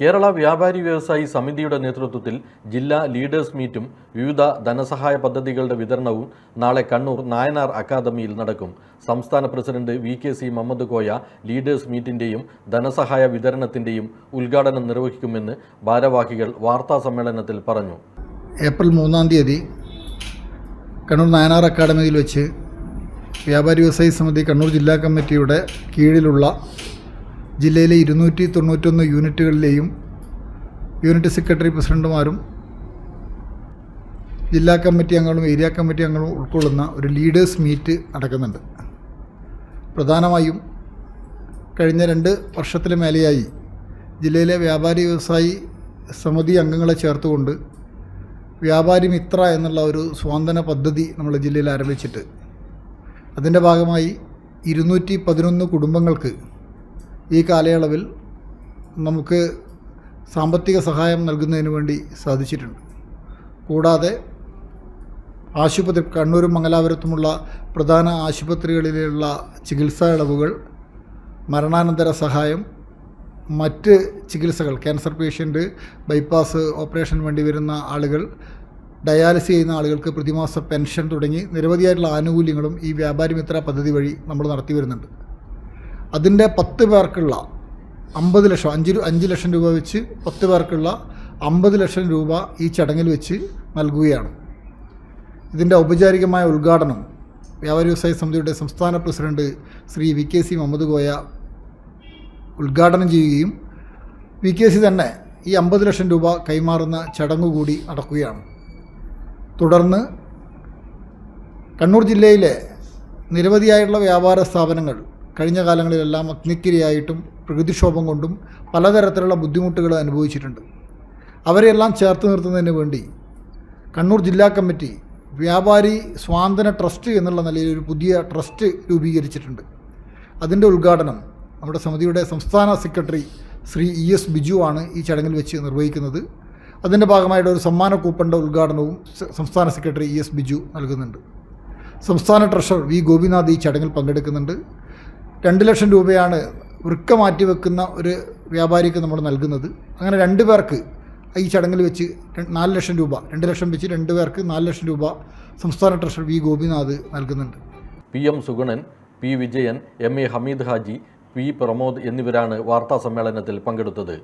കേരള വ്യാപാരി വ്യവസായി സമിതിയുടെ നേതൃത്വത്തിൽ ജില്ലാ ലീഡേഴ്സ് മീറ്റും വിവിധ ധനസഹായ പദ്ധതികളുടെ വിതരണവും നാളെ കണ്ണൂർ നായനാർ അക്കാദമിയിൽ നടക്കും. സംസ്ഥാന president V K C Muhammad Koya leaders മീറ്റിന്റെയും ധനസഹായ വിതരണത്തിന്റെയും ഉദ്ഘാടനം നിർവഹിക്കുമെന്ന് ഭാരവാഹികൾ വാർത്താ സമ്മേളനത്തിൽ പറഞ്ഞു. ഏപ്രിൽ മൂന്നാം തീയതി കണ്ണൂർ നായനാർ അക്കാദമിയിൽ വെച്ച് വ്യാപാരി വ്യവസായി സമിതി കണ്ണൂർ ജില്ലാ കമ്മിറ്റിയുടെ കീഴിലുള്ള ജില്ലയിലെ ഇരുന്നൂറ്റി തൊണ്ണൂറ്റൊന്ന് യൂണിറ്റുകളിലെയും യൂണിറ്റ് സെക്രട്ടറി പ്രസിഡന്റുമാരും ജില്ലാ കമ്മിറ്റി അംഗങ്ങളും ഏരിയ കമ്മിറ്റി അംഗങ്ങളും ഉൾക്കൊള്ളുന്ന ഒരു ലീഡേഴ്സ് മീറ്റ് നടക്കുന്നുണ്ട്. പ്രധാനമായും കഴിഞ്ഞ രണ്ട് വർഷത്തിലെ മേലെയായി ജില്ലയിലെ വ്യാപാരി വ്യവസായി സമിതി അംഗങ്ങളെ ചേർത്തുകൊണ്ട് വ്യാപാരി മിത്ര എന്നുള്ള ഒരു സ്വാന്തന പദ്ധതി നമ്മൾ ജില്ലയിൽ ആരംഭിച്ചിട്ട്. അതിന്റെ ഭാഗമായി ഇരുന്നൂറ്റി പതിനൊന്ന് കുടുംബങ്ങൾക്ക് ഈ കാലയളവിൽ നമുക്ക് സാമ്പത്തിക സഹായം നൽകുന്നതിന് വേണ്ടി സാധിച്ചിട്ടുണ്ട്. കൂടാതെ ആശുപത്രി കണ്ണൂരും മംഗലാപുരത്തുമുള്ള പ്രധാന ആശുപത്രികളിലുള്ള ചികിത്സാ ഇളവുകൾ മരണാനന്തര സഹായം മറ്റ് ചികിത്സകൾ ക്യാൻസർ പേഷ്യന്റ് ബൈപ്പാസ് ഓപ്പറേഷൻ വേണ്ടി വരുന്ന ആളുകൾ ഡയാലിസിസ് ചെയ്യുന്ന ആളുകൾക്ക് പ്രതിമാസ പെൻഷൻ തുടങ്ങി നിരവധിയായിട്ടുള്ള ആനുകൂല്യങ്ങളും ഈ വ്യാപാരി മിത്ര പദ്ധതി വഴി നമ്മൾ നടത്തി വരുന്നുണ്ട്. അതിന്റെ പത്ത് പേർക്കുള്ള അമ്പത് ലക്ഷം അഞ്ച് അഞ്ച് ലക്ഷം രൂപ വെച്ച് പത്ത് പേർക്കുള്ള അമ്പത് ലക്ഷം രൂപ ഈ ചടങ്ങിൽ വെച്ച് നൽകുകയാണ്. ഇതിന്റെ ഔപചാരികമായ ഉദ്ഘാടനം വ്യാപാരി വ്യവസായ സമിതിയുടെ സംസ്ഥാന president Shri V K C Muhammad Koya ഉദ്ഘാടനം ചെയ്യുകയും വി കെ സി തന്നെ ഈ അമ്പത് ലക്ഷം രൂപ കൈമാറുന്ന ചടങ്ങുകൂടി നടക്കുകയാണ്. തുടർന്ന് കണ്ണൂർ ജില്ലയിലെ നിരവധിയായിട്ടുള്ള വ്യാപാര സ്ഥാപനങ്ങൾ കഴിഞ്ഞ കാലങ്ങളിലെല്ലാം അഗ്നിക്കിരയായിട്ടും പ്രകൃതിക്ഷോഭം കൊണ്ടും പലതരത്തിലുള്ള ബുദ്ധിമുട്ടുകൾ അനുഭവിച്ചിട്ടുണ്ട്. അവരെല്ലാം ചേർത്ത് നിർത്തുന്നതിന് വേണ്ടി കണ്ണൂർ ജില്ലാ കമ്മിറ്റി വ്യാപാരി സ്വാന്തന ട്രസ്റ്റ് എന്നുള്ള നിലയിൽ ഒരു പുതിയ ട്രസ്റ്റ് രൂപീകരിച്ചിട്ടുണ്ട്. അതിന്റെ ഉദ്ഘാടനം നമ്മുടെ സമിതിയുടെ സംസ്ഥാന secretary Shri E S Biju ആണ് ഈ ചടങ്ങിൽ വെച്ച് നിർവഹിക്കുന്നത്. അതിന്റെ ഭാഗമായിട്ട് ഒരു സമ്മാന കൂപ്പണിന്റെ ഉദ്ഘാടനവും സംസ്ഥാന സെക്രട്ടറി ഇ എസ് ബിജു നൽകുന്നുണ്ട്. സംസ്ഥാന ട്രഷറർ വി ഗോപിനാഥ് ഈ ചടങ്ങിൽ പങ്കെടുക്കുന്നുണ്ട്. രണ്ട് ലക്ഷം രൂപയാണ് വൃക്ക മാറ്റി വെക്കുന്ന ഒരു വ്യാപാരിക്ക് നമ്മൾ നൽകുന്നത്. അങ്ങനെ രണ്ട് പേർക്ക് ഈ ചടങ്ങിൽ വെച്ച് നാല് ലക്ഷം രൂപ രണ്ട് ലക്ഷം വെച്ച് രണ്ട് പേർക്ക് നാല് ലക്ഷം രൂപ സംസ്ഥാന ട്രഷറർ വി ഗോപിനാഥ് നൽകുന്നുണ്ട്. P M Suganan P Vijayan M A Hameed Haji P Pramod എന്നിവരാണ് വാർത്താ സമ്മേളനത്തിൽ പങ്കെടുത്തത്.